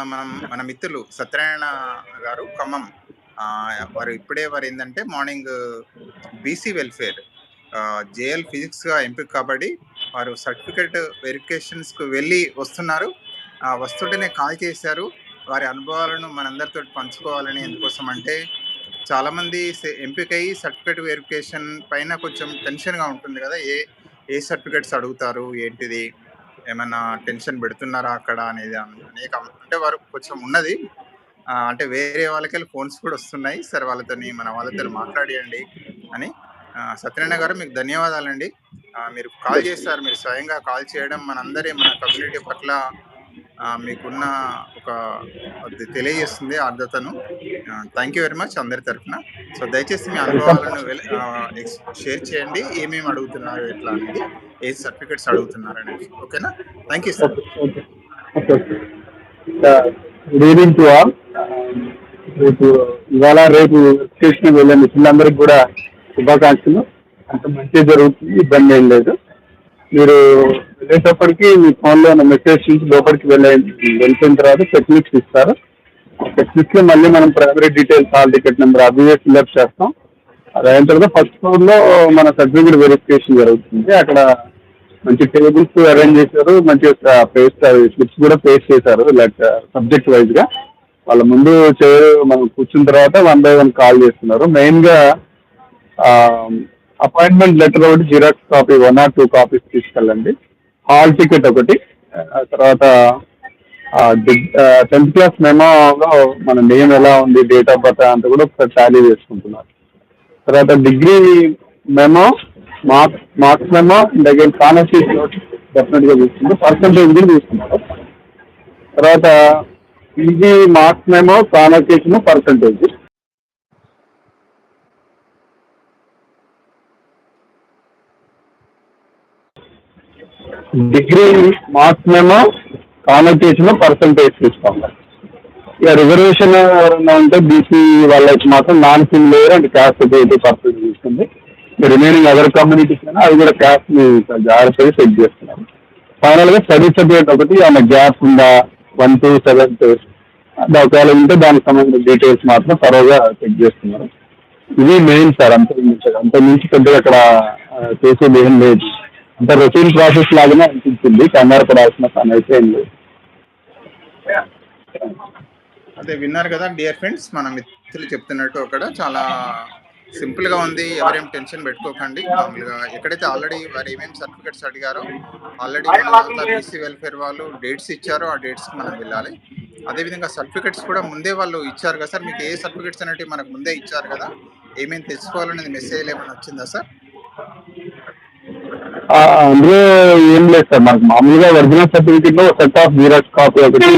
మనం మన మిత్రులు సత్యనారాయణ గారు ఖమ్మం. వారు ఇప్పుడే వారు ఏంటంటే మార్నింగ్ బీసీ వెల్ఫేర్ జేఎల్ ఫిజిక్స్గా ఎంపిక కాబట్టి వారు సర్టిఫికేట్ వెరిఫికేషన్స్కు వెళ్ళి వస్తున్నారు. ఆ, వస్తుంటేనే కాల్ చేశారు. వారి అనుభవాలను మనందరితో పంచుకోవాలని ఎందుకోసం అంటే చాలామంది ఎంపిక అయ్యి సర్టిఫికేట్ వెరిఫికేషన్ పైన కొంచెం టెన్షన్గా ఉంటుంది కదా. ఏ ఏ సర్టిఫికేట్స్ అడుగుతారు? ఏంటిది? ఏమైనా టెన్షన్ పెడుతున్నారా అక్కడ అనేది అనేక అంటే వారు కొంచెం ఉన్నది. అంటే వేరే వాళ్ళకి ఫోన్స్ కూడా వస్తున్నాయి. సరే వాళ్ళతోని మన వాళ్ళతో మాట్లాడియండి అని. సత్యనారాయణ గారు మీకు ధన్యవాదాలండి. మీరు కాల్ చేస్తారు మీరు స్వయంగా కాల్ చేయడం మనందరి మన కమ్యూనిటీ పట్ల మీకున్న ఒక తెలియజేస్తుంది అర్ధతను. థ్యాంక్ యూ వెరీ మచ్ అందరి తరఫున. సో దయచేసి మీ అనుభవాలను షేర్ చేయండి. ఏమేమి అడుగుతున్నారు ఎట్లా అనేది ఏ సర్టిఫికేట్స్ అడుగుతున్నారు అనేది ఓకేనా thank you sir okay okay good evening to all రేపు ఇవాళ రేపు స్టేషన్కి వెళ్ళే మిత్రులందరికీ కూడా శుభాకాంక్షలు. అంత మంచి జరుగుతుంది ఇబ్బంది ఏం లేదు. మీరు వెళ్ళేటప్పటికి మీ ఫోన్లో ఉన్న మెసేజ్ నుంచి లోపలికి వెళ్ళే వెళ్ళిపోయిన తర్వాత టెక్నిక్స్ ఇస్తారు. టెక్నిక్స్లో మళ్ళీ మనం primary details hall ticket number అవి ఫిల్అప్ చేస్తాం. అది అయిన తర్వాత ఫస్ట్ ఫ్లోర్లో మన సర్టిఫికేట్ వెరిఫికేషన్ జరుగుతుంది. అక్కడ మంచి టేబుల్స్ అరేంజ్ చేశారు. మంచి పేస్ట్ స్లిప్స్ కూడా పేస్ట్ చేశారు. లైక్ సబ్జెక్ట్ వైజ్గా. వాళ్ళ ముందు చేరు మనం కూర్చున్న తర్వాత వన్ బై వన్ కాల్ చేస్తున్నారు. మెయిన్గా అపాయింట్మెంట్ లెటర్ ఒకటి xerox copy one or two copies తీసుకెళ్ళండి. హాల్ టికెట్ ఒకటి. తర్వాత టెన్త్ క్లాస్ మెమోలో మన నేమ్ ఎలా ఉంది డేట్ ఆఫ్ బర్త్ అంతా కూడా ఒకసారి టాలీ చేసుకుంటున్నారు. తర్వాత degree memo marks marks memo and again డెఫినెట్గా తీసుకుంటారు. పర్సంటేజ్ కూడా తీసుకున్నారు తర్వాత PG marks memo scholarship percentage degree marks మేము కాన్వర్టేషన్ పర్సంటేజ్ తీసుకోండి ఇక రిజర్వేషన్ ఎవరైనా ఉంటే బీసీ వాళ్ళకి మాత్రం non similar and caste certificate percent తీసుకుంది. రిమైనింగ్ అదర్ కమ్యూనిటీస్ అయినా అది కూడా క్యాస్ట్ని జాగ్రత్తగా చెక్ చేస్తున్నారు ఫైనల్గా స్టడీ సర్టిఫికేట్ ఒకటి ఆమె గ్యాప్ ఉందా? వన్ టు సెవెంత్ ఒకవేళ ఉంటే దానికి సంబంధించిన డీటెయిల్స్ మాత్రం త్వరగా చెక్ చేస్తున్నారు ఇది మెయిన్ సార్ అంత అంత మించి పెద్దగా అక్కడ చేసేది ఏం లేదు. అంటే రొటీన్ ప్రాసెస్ లాగానే అనిపించింది. కంగారు పడాల్సిన పని అయితే ఏం లేదు. అదే విన్నారు కదా డియర్ ఫ్రెండ్స్ మన మిత్రులు చెప్తున్నట్టు అక్కడ చాలా సింపుల్గా ఉంది. ఎవరేం టెన్షన్ పెట్టుకోకండి. మామూలుగా ఎక్కడైతే ఆల్రెడీ వారు ఏమేమి సర్టిఫికెట్స్ అడిగారో ఆల్రెడీ బీసీ వెల్ఫేర్ వాళ్ళు డేట్స్ ఇచ్చారో ఆ డేట్స్కి మనం వెళ్ళాలి. అదే విధంగా సర్టిఫికెట్స్ కూడా ముందే వాళ్ళు ఇచ్చారు కదా సార్. మీకు ఏ సర్టిఫికెట్స్ అనేవి మనకు ముందే ఇచ్చారు కదా ఏమేమి తెచ్చుకోవాలనేది మెసేజ్ ఏమైనా వచ్చిందా సార్? అందులో ఏం లేదు సార్. మనకు మామూలుగా ఒరిజినల్ సర్టిఫికేట్లో సెట్ ఆఫ్ జీరాక్స్ కాపీ ఒకటి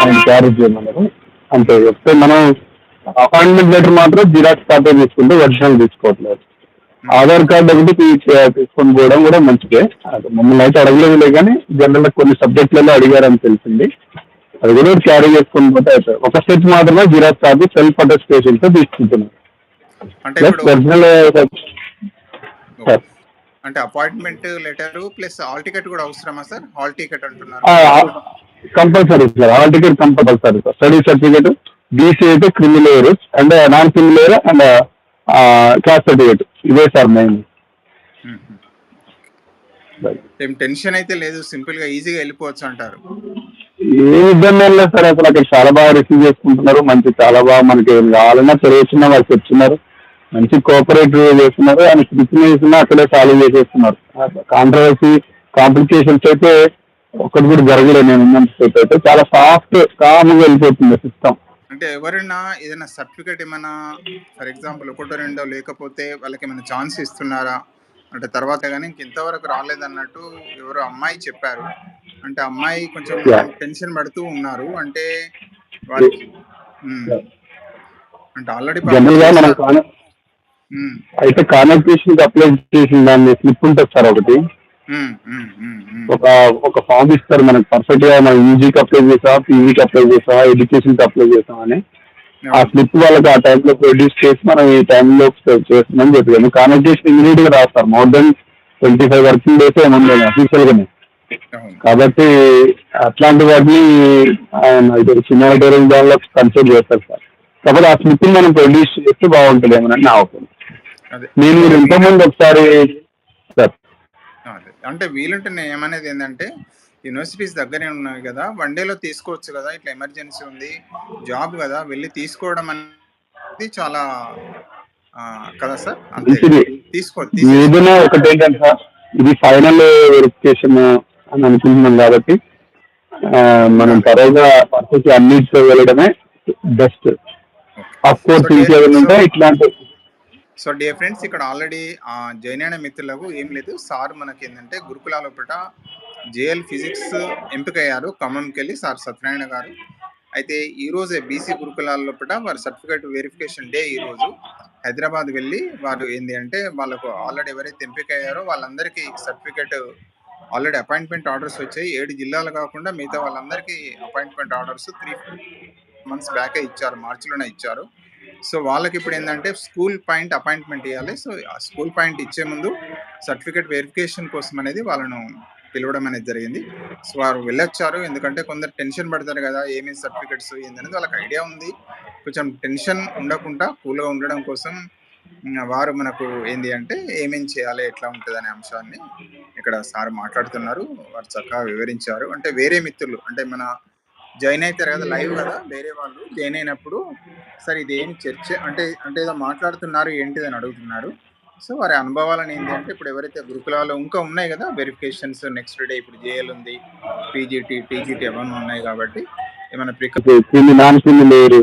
మనం క్యారీ చేయమన్నారు. అంతే. చెప్తే మనం అపాయింట్మెంట్ లెటర్ మాత్రం జీరాక్స్ కాపీ తీసుకుంటే ఒరిజినల్ తీసుకోవట్లేదు. ఆధార్ కార్డు ఒకటి తీసుకొని పోవడం కూడా మంచిదే. మమ్మల్ని అయితే అడగలేదులే కానీ జనరల్ కొన్ని సబ్జెక్టులలో అడిగారని తెలిసింది. అది కూడా క్యారీ చేసుకొని పోతే ఒక సెట్ మాత్రమే జీరాక్స్ కాపీ సెల్ఫ్ అటెస్టేషన్తో తీసుకుంటున్నాం. ప్లస్ ఒరిజినల్ సార్ అంటే appointment letter plus hall ticket కూడా అవసరమా సార్? హాల్ టికెట్ అంటున్నారు. Compulsory sir. Hall ticket compulsory sir. Study certificate BC అయితే creamy layer and non creamy layer and class certificate ఇదే sir main ఏం tension అయితే లేదు. సింపుల్గా ఈజీగా వెళ్ళిపోవచ్చు అంటారు. ఏ ఇబ్బంది లేదు సార్. అసలు అక్కడ చాలా బాగా రిసీవ్ చేసుకుంటున్నారు. మంచి చాలా బాగా మనకి ఏం కావాలన్నా తెలియచున్నా వాళ్ళు చెప్తున్నారు. మంచి కోఆపరేట్ చేస్తున్నారు. అని స్లిప్ చేస్తున్నా అక్కడే సాల్వ్ చేసేస్తున్నారు. కాంట్రవర్సీ కాంప్లికేషన్స్ అయితే ఒక్కటి కూడా జరగలేదు. నేను ఉన్నంతసేపు అయితే చాలా సాఫ్ట్ కామ్గా వెళ్ళిపోతుంది సిస్టమ్ అంటే ఎవరైనా ఏదైనా సర్టిఫికేట్ ఏమైనా ఫర్ ఎగ్జాంపుల్ ఒకటో రెండో లేకపోతే వాళ్ళకి ఏమైనా ఛాన్స్ ఇస్తున్నారా? అంటే తర్వాత కానీ ఇంతవరకు రాలేదన్నట్టు ఎవరో అమ్మాయి చెప్పారు. అంటే అమ్మాయి కొంచెం. టెన్షన్ పడుతూ ఉన్నారు. అంటే వాళ్ళకి. అంటే ఆల్రెడీ జనరల్గా మనం కాన- అయితే కాన్వర్సేషన్ అప్లై చేసిన దాన్ని స్లిప్ ఉంటుంది సార్ ఒకటి. ఒక ఒక ఫామ్ ఇస్తారు మనకు పర్ఫెక్ట్గా మనం యూజీకి అప్లై చేసా పీజీకి అప్లై చేసా ఎడ్యుకేషన్కి అప్లై చేసాం అని. ఆ స్లిప్ వాళ్ళకి ఆ టైంలో ప్రొడ్యూస్ చేసి మనం ఈ టైంలో చేస్తున్నామని చెప్పాము కాన్వర్సేషన్ ఇమీడియట్గా రాస్తారు more than twenty five working days ఏముండదు అఫీషియల్ గానే. కాబట్టి అట్లాంటి వాటిని ఆయన చిన్న డోరింగ్ దానిలో కన్సిడర్ చేస్తారు సార్. కాబట్టి ఆ స్మిత్ మనం ప్రొడ్యూస్ చేస్తే బాగుంటుందేమోనని నా ఒపీనియన్. అదే నేను ఇంతకుముందు ఒకసారి. అంటే వీలుంటే ఏమనేది ఏంటంటే యూనివర్సిటీస్ దగ్గరే ఉన్నాయి కదా వన్ డేలో తీసుకోవచ్చు కదా ఇట్లా ఎమర్జెన్సీ ఉంది జాబ్ కదా వెళ్ళి తీసుకోవడం అనేది చాలా కదా సార్? అంతే. మంచిది తీసుకో ఏదైనా ఒకటి ఏంటంటే సార్ ఇది ఫైనల్ వెరిఫికేషన్ అని అనుకుంటున్నాం కాబట్టి మనం త్వరగా పర్పస్ అన్నిటితో వెళ్ళడమే బెస్ట్ అఫ్ కోర్స్ ఇంకేదైనా ఉంటే ఇట్లాంటి సో డియర్ ఫ్రెండ్స్ ఇక్కడ ఆల్రెడీ జాయిన్ అయిన మిత్రులకు ఏం లేదు. సార్ మనకి ఏంటంటే గురుకులాల పూట జేఎల్ ఫిజిక్స్ ఎంపికయ్యారు ఖమ్మంకి వెళ్ళి సార్ సత్యనారాయణ గారు. అయితే ఈ రోజే బీసీ గురుకులాల లోపల వారి సర్టిఫికేట్ వెరిఫికేషన్ డే ఈ రోజు. హైదరాబాద్ వెళ్ళి వారు ఏంటి అంటే వాళ్ళకు ఆల్రెడీ ఎవరైతే ఎంపికయ్యారో వాళ్ళందరికీ సర్టిఫికేట్ ఆల్రెడీ అపాయింట్మెంట్ ఆర్డర్స్ వచ్చాయి. ఏడు జిల్లాలు కాకుండా మిగతా వాళ్ళందరికీ అపాయింట్మెంట్ ఆర్డర్స్ త్రీ మంత్స్ బ్యాకే ఇచ్చారు మార్చిలోనే ఇచ్చారు. సో వాళ్ళకి ఇప్పుడు ఏంటంటే స్కూల్ పాయింట్ అపాయింట్మెంట్ ఇవ్వాలి సో ఆ స్కూల్ పాయింట్ ఇచ్చే ముందు సర్టిఫికేట్ వెరిఫికేషన్ కోసం అనేది వాళ్ళను పిలవడం అనేది జరిగింది. సో వారు వెళ్ళొచ్చారు. ఎందుకంటే కొందరు టెన్షన్ పడతారు కదా ఏమేమి సర్టిఫికేట్స్ ఏందనేది వాళ్ళకి ఐడియా ఉంది. కొంచెం టెన్షన్ ఉండకుండా కూల్గా ఉండడం కోసం వారు మనకు ఏంది అంటే ఏమేం చేయాలి ఎట్లా ఉంటుంది అనే అంశాన్ని ఇక్కడ సార్ మాట్లాడుతున్నారు. వారు చక్కగా వివరించారు. అంటే వేరే మిత్రులు అంటే మన జాయిన్ అవుతారు కదా లైవ్ కదా వేరే వాళ్ళు జాయిన్ అయినప్పుడు సార్ ఇది ఏం చర్చ? అంటే అంటే ఏదో మాట్లాడుతున్నారు ఏంటిది అని అడుగుతున్నారు. సో వారి అనుభవాలను ఏంటి అంటే ఇప్పుడు ఎవరైతే గురుకులాలు ఇంకా ఉన్నాయి కదా వెరిఫికేషన్స్ నెక్స్ట్ డే ఇప్పుడు జేఎల్ ఉంది పీజీటీ టీజీటీ అవన్నీ ఉన్నాయి కాబట్టి ఏమైనా ప్రిక క్రిమి నాన్ క్రిమి లేరు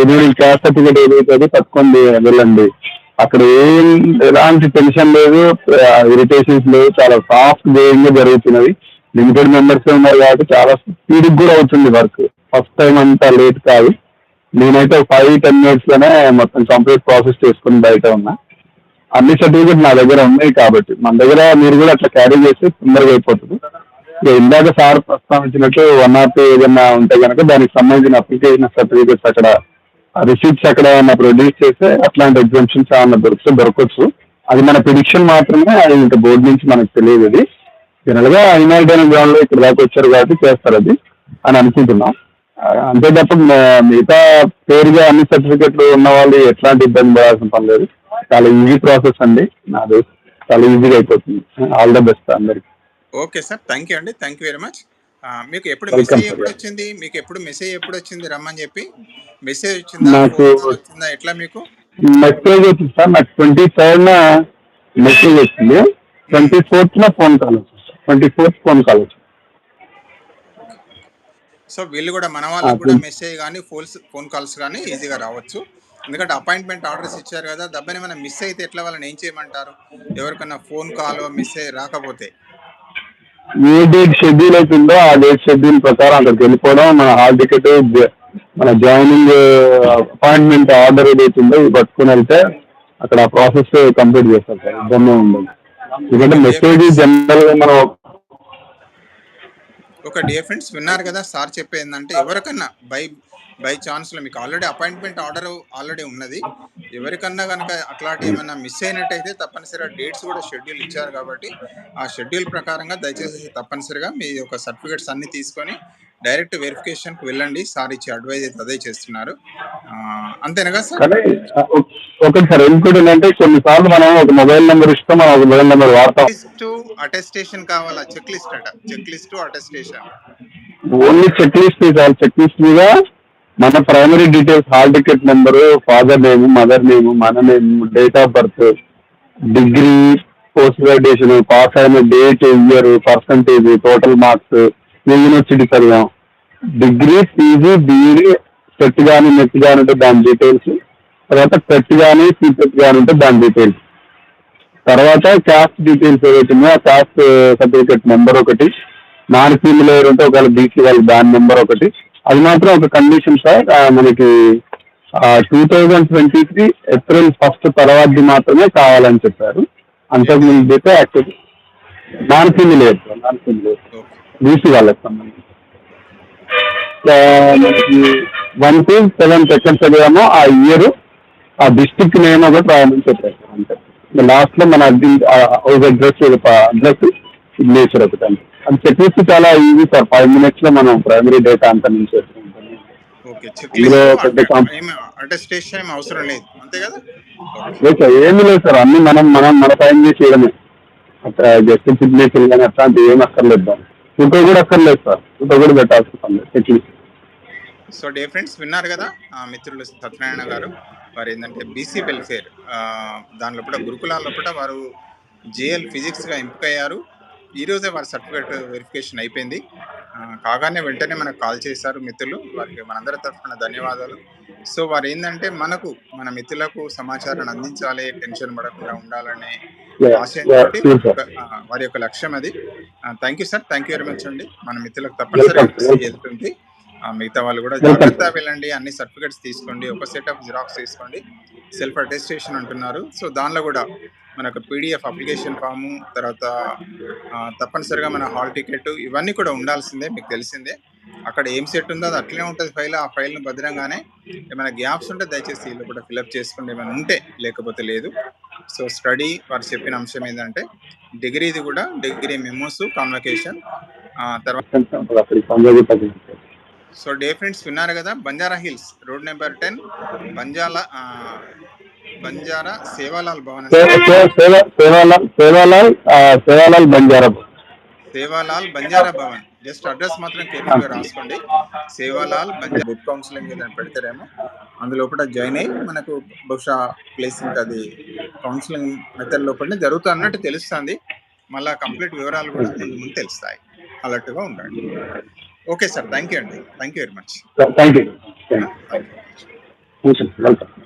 రెన్యూవల్ క్యాస్ట్ సర్టిఫికేట్ ఏదైతే అది పట్టుకోండి వెళ్ళండి. అక్కడ ఏం ఎలాంటి టెన్షన్ లేదు ఇరిటేషన్స్ లేవు చాలా సాఫ్ట్ గోయింగ్గా జరుగుతున్నది. లిమిటెడ్ మెంబర్స్ ఉన్నారు కాబట్టి చాలా స్పీడ్ కూడా అవుతుంది వర్క్ ఫస్ట్ టైం అంతా లేట్ కాదు. నేనైతే ఫైవ్ టెన్ మినిట్స్లోనే మొత్తం కంప్లీట్ ప్రాసెస్ చేసుకుని బయట ఉన్నా. అన్ని సర్టిఫికేట్ నా దగ్గర ఉన్నాయి కాబట్టి. మన దగ్గర మీరు కూడా అట్లా క్యారీ చేస్తే తొందరగా అయిపోతుంది. ఇందాక సార్ ప్రస్తావించినట్టు వన్ ఆర్ టూ ఏదైనా ఉంటే కనుక దానికి సంబంధించిన అప్లికేషన్ సర్టిఫికేట్స్ అక్కడ రిసీప్ట్స్ అక్కడ ఏమైనా ప్రొడ్యూస్ చేస్తే అట్లాంటి ఎగ్జామ్షన్స్ ఏమైనా దొరికితే దొరకవచ్చు. అది మన ప్రిడిక్షన్ మాత్రమే అది ఇంకా బోర్డు నుంచి మనకు తెలియదు అది జనరల్గా ఐనాయిడ్ గ్రౌండ్లో ఇక్కడ దాకా వచ్చారు కాబట్టి చేస్తారు అది అని అనుకుంటున్నాం. అంతే తప్ప మిగతా పేరుగా అన్ని సర్టిఫికెట్లు ఉన్న వాళ్ళు ఎట్లాంటి ఇబ్బంది పడాల్సిన పని లేదు. చాలా ఈజీ ప్రాసెస్ అండి. నాది చాలా ఈజీగా అయిపోతుంది. ఆల్ ద బెస్ట్ అందరికి. ఓకే సార్ థ్యాంక్ యూ అండి. థ్యాంక్ యూ వెరీ మచ్ మీకు ఎప్పుడు మెసేజ్. ఎప్పుడు వచ్చింది? మీకు ఎప్పుడు మెసేజ్ ఎప్పుడు వచ్చింది? రమ్మని చెప్పి. మెసేజ్ వచ్చిందా? నాకు- వచ్చిందా? ఎట్లా మీకు? మెసేజ్ వచ్చింది సార్ నాకు ట్వంటీ థర్డ్ మెసేజ్ వచ్చింది. ట్వంటీ ఫోర్త్ న ఫోన్ కాల్ వచ్చింది. ట్వంటీ ఫోర్త్ ఫోన్ కాల్ వచ్చింది సో వీళ్ళు కూడా మన వాళ్ళకి కూడా. మెసేజ్ కానీ ఫోన్స్ ఫోన్ కాల్స్ కానీ ఈజీగా రావచ్చు. ఎందుకంటే అపాయింట్మెంట్ ఆర్డర్స్ ఇచ్చారు కదా దెబ్బని మనం మిస్ అయితే ఎట్లా వాళ్ళని ఏం చేయమంటారు? ఎవరికన్నా ఫోన్ కాల్ మెసేజ్ రాకపోతే. ఏ డేట్ షెడ్యూల్ అవుతుందో ఆ డేట్ షెడ్యూల్ ప్రకారం అక్కడికి వెళ్ళిపోవడం మన హాల్ టికెట్ మన జాయినింగ్ అపాయింట్మెంట్ ఆర్డర్ ఏదైతే ఉందో ఇది పట్టుకుని వెళ్తే అక్కడ ఆ ప్రాసెస్ కంప్లీట్ చేస్తారు సార్. ఇబ్బంది ఉండదు. ఎందుకంటే మెసేజ్ జనరల్గా మనం ఒక డియర్ ఫ్రెండ్స్ విన్నారు కదా సార్ చెప్పేది ఏంటంటే ఎవరికన్నా బై బై ఛాన్స్లో మీకు ఆల్రెడీ అపాయింట్మెంట్ ఆర్డర్ ఆల్రెడీ ఉన్నది. ఎవరికన్నా కనుక అట్లాంటి ఏమైనా మిస్ అయినట్టయితే తప్పనిసరిగా డేట్స్ కూడా షెడ్యూల్ ఇచ్చారు కాబట్టి ఆ షెడ్యూల్ ప్రకారంగా దయచేసి తప్పనిసరిగా మీ యొక్క సర్టిఫికేట్స్ అన్ని తీసుకొని డైరెక్ట్ వెరిఫికేషన్కి వెళ్ళండి. సార్ ఇచ్చే అడ్వైజ్ అయితే అదే చేస్తున్నారు. అంతేనగా సార్? ఒకటి సార్ ఇంకోటి ఏంటంటే కొన్నిసార్లు మనం ఒక మొబైల్ నెంబర్ ఇస్తాం మనం ఒక మొబైల్ నెంబర్ వాడతాం. లిస్ట్ అటెస్టేషన్ కావాలా? చెక్ లిస్ట్ అట. Check list attestation only check list sir. Check list మీద మన primary details hall ticket number father name mother name మన name date of birth degree post graduation pass అయిన date year percentage total marks university చదివాం. Degree PG BEd SET కానీ NET కానీ ఉంటే దాని details తర్వాత టెట్ కానీ సీసెట్ కానీ ఉంటే దాని డీటెయిల్స్ తర్వాత క్యాస్ట్ డీటెయిల్స్ ఏవైతే ఆ క్యాస్ట్ సర్టిఫికేట్ నెంబర్ ఒకటి నాన్ క్రీమ్ ఉంటే ఒకవేళ బీసీ వాళ్ళు దాని నెంబర్ ఒకటి. అది మాత్రం ఒక కండిషన్ సార్ మనకి two thousand twenty three April first తర్వాతది మాత్రమే కావాలని చెప్పారు. అంతకుముందు అయితే actually non cream sir non cream BC వాళ్ళకి సంబంధించి. మనకి వన్ టు సెవెన్ సెకండ్స్ చదివామో ఆ ఇయర్ ఆ డిస్ట్రిక్ట్ నేమ్ ఒకటి రాయమని చెప్పారు. అంతే లాస్ట్లో మన హౌస్ అడ్రస్ అడ్రస్ సిగ్నేచర్ ఒకటి అంతే. అది లిస్ట్ చాలా ఈజీ సార్. ఫైవ్ మినిట్స్లో మనం ప్రైమరీ డేటా అంతా నుంచి ఏమి అవసరం లేదు. అంతే కదా? ఓకే ఏమీ లేదు సార్. అన్ని మనం మనం మన సైన్ చేసి చేయడమే అక్కడ జస్ట్ సిగ్నేచర్ కానీ అట్లాంటివి ఏం అక్కర్లేదు ఇంకో కూడా అక్కర్లేదు సార్. ఇంకో కూడా పెట్టాల్సిన పని సో డే ఫ్రెండ్స్ విన్నారు కదా ఆ మిత్రులు సత్యనారాయణ గారు. వారు ఏంటంటే బీసీ వెల్ఫేర్ దానిలో కూడా గురుకులాల్లో కూడా వారు జేఎల్ ఫిజిక్స్గా ఎంపికయ్యారు ఈరోజే వారి సర్టిఫికేట్ వెరిఫికేషన్ అయిపోయింది. కాగానే వెంటనే మనకు కాల్ చేశారు మిత్రులు. వారికి మనందరి తరఫున ధన్యవాదాలు. సో వారు ఏంటంటే మనకు మన మిత్రులకు సమాచారాన్ని అందించాలి టెన్షన్ పడకుండా ఉండాలనే. వారి యొక్క లక్ష్యం అది. Thank you sir thank you very much అండి. మన మిత్రులకు welcome. వెళ్తుంది మిగతా వాళ్ళు కూడా. జాగ్రత్తగా వెళ్ళండి. అన్ని సర్టిఫికెట్స్ తీసుకోండి. ఒక సెట్ ఆఫ్ జిరాక్స్ తీసుకోండి. సెల్ఫ్ అటెస్టేషన్ అంటున్నారు. సో దానిలో కూడా మనకు పీడిఎఫ్ అప్లికేషన్ ఫాము తర్వాత తప్పనిసరిగా మన హాల్ టికెట్ ఇవన్నీ కూడా ఉండాల్సిందే మీకు తెలిసిందే. అక్కడ ఏం సెట్ ఉందో అది అట్లనే ఉంటుంది ఫైల్ ఆ ఫైల్ను భద్రంగానే ఏమైనా గ్యాప్స్ ఉంటే దయచేసి వీళ్ళు కూడా ఫిల్అప్ చేసుకోండి. ఏమైనా ఉంటే లేకపోతే లేదు. సో స్టడీ వారు చెప్పిన అంశం ఏంటంటే డిగ్రీది కూడా డిగ్రీ మెమోస్ కాన్వకేషన్ తర్వాత సో డే ఫ్రెండ్స్ విన్నారు కదా Banjara hills road number ten బంజాలా Banjara Sevalal Bhavan Sevalal Banjara Sevalal Banjara Bhavan. Just address మాత్రం కేర్ఫుల్గా రాసుకోండి. సేవాలాల్ బంజారా బుక్ కౌన్సిలింగ్ ఏదైనా పెడతారేమో అందులో కూడా జాయిన్ అయ్యి మనకు బహుశా ప్లేసింగ్ అది కౌన్సిలింగ్ మెథడ్ లోపలనే జరుగుతుంది అన్నట్టు తెలుస్తుంది. మళ్ళా కంప్లీట్ వివరాలు కూడా ముందు ముందు తెలుస్తాయి. అలర్ట్గా ఉండండి. ఓకే సార్ థ్యాంక్ యూ అండి. Thank you very much. Thank you